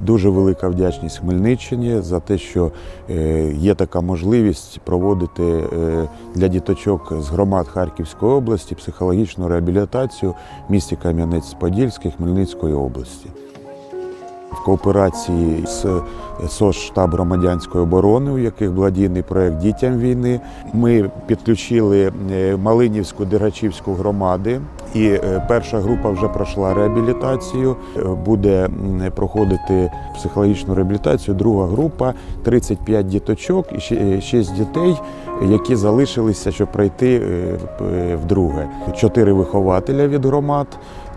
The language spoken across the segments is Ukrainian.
Дуже велика вдячність Хмельниччині за те, що е, є така можливість проводити е, для діточок з громад Харківської області психологічну реабілітацію в місті Кам'янець-Подільський Хмельницької області. В кооперації з СОС штаб громадянської оборони, у яких благодійний проект дітям війни, ми підключили е, Малинівську Дергачівську громади. І е, перша група вже пройшла реабілітацію. Буде проходити психологічну реабілітацію. Друга група 35 діточок і ще- е, 6 дітей, які залишилися, щоб пройти вдруге. Чотири вихователя від громад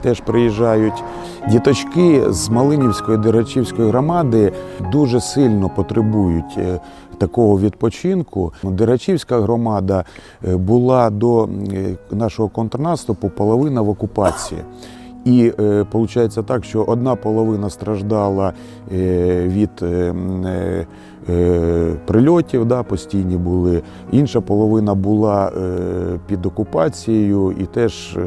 теж приїжджають. Діточки з Малинівської Дерачівської громади дуже сильно потребують е, такого відпочинку. Дерачівська громада е, була до е, нашого контрнаступу половина в окупації. І виходить так, що одна половина страждала від прильотів, да, постійні були, інша половина була е, під окупацією і теж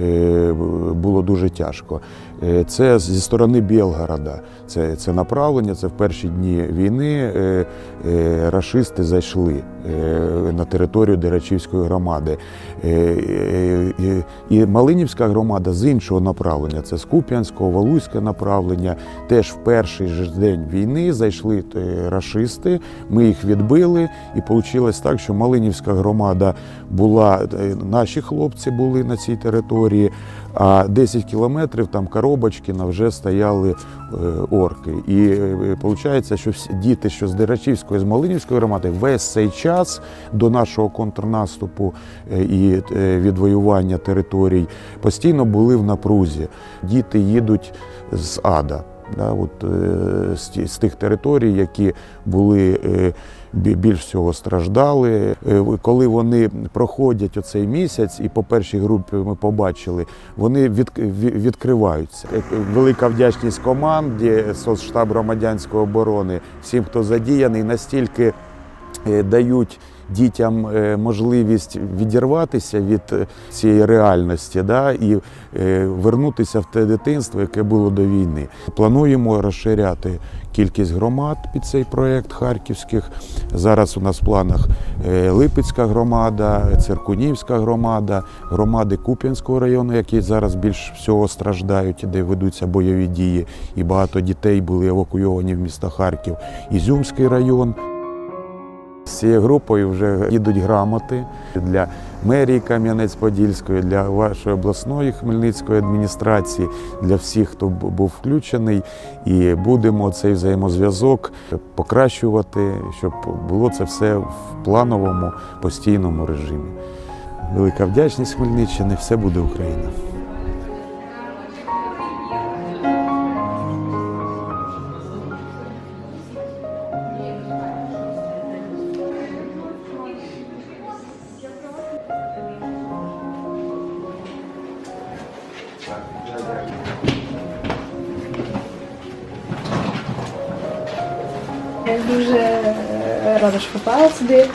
е, було дуже тяжко. Е, Це зі сторони Білгорода. Це, це направлення. Це в перші дні війни е, е, рашисти зайшли е, на територію Дерачівської громади. Е, е, е, І Малинівська громада з іншого направлення, це з Куп'янського, Валуйське направлення. Теж в перший же день війни зайшли е, рашисти. Ми їх відбили, і вийшло так, що Малинівська громада була, е, наші хлопці були на цій території. А 10 кілометрів там Коробочкіна вже стояли е, орки. І виходить, що всі діти, що з Дерачівської, з Малинівської громади, весь цей час до нашого контрнаступу е, і е, відвоювання територій постійно були в напрузі. Діти їдуть з ада. Да, от, е, з, з тих територій, які були е, більш всього страждали. Е, Коли вони проходять оцей місяць, і по першій групі ми побачили, вони від, відкриваються. Велика вдячність команді соцштаб громадянської оборони, всім, хто задіяний, настільки дають дітям е, можливість відірватися від е, цієї реальності да, і е, вернутися в те дитинство, яке було до війни. Плануємо розширяти кількість громад під цей проєкт харківських. Зараз у нас в планах Липецька громада, Циркунівська громада, громади Куп'янського району, які зараз більш всього страждають, де ведуться бойові дії, і багато дітей були евакуйовані в місто Харків, Ізюмський район. Цією групою вже їдуть грамоти для мерії Кам'янець-Подільської, для вашої обласної Хмельницької адміністрації, для всіх, хто був включений. І будемо цей взаємозв'язок покращувати, щоб було це все в плановому постійному режимі. Велика вдячність Хмельниччини, все буде Україна. Дуже рада, що попала сюди.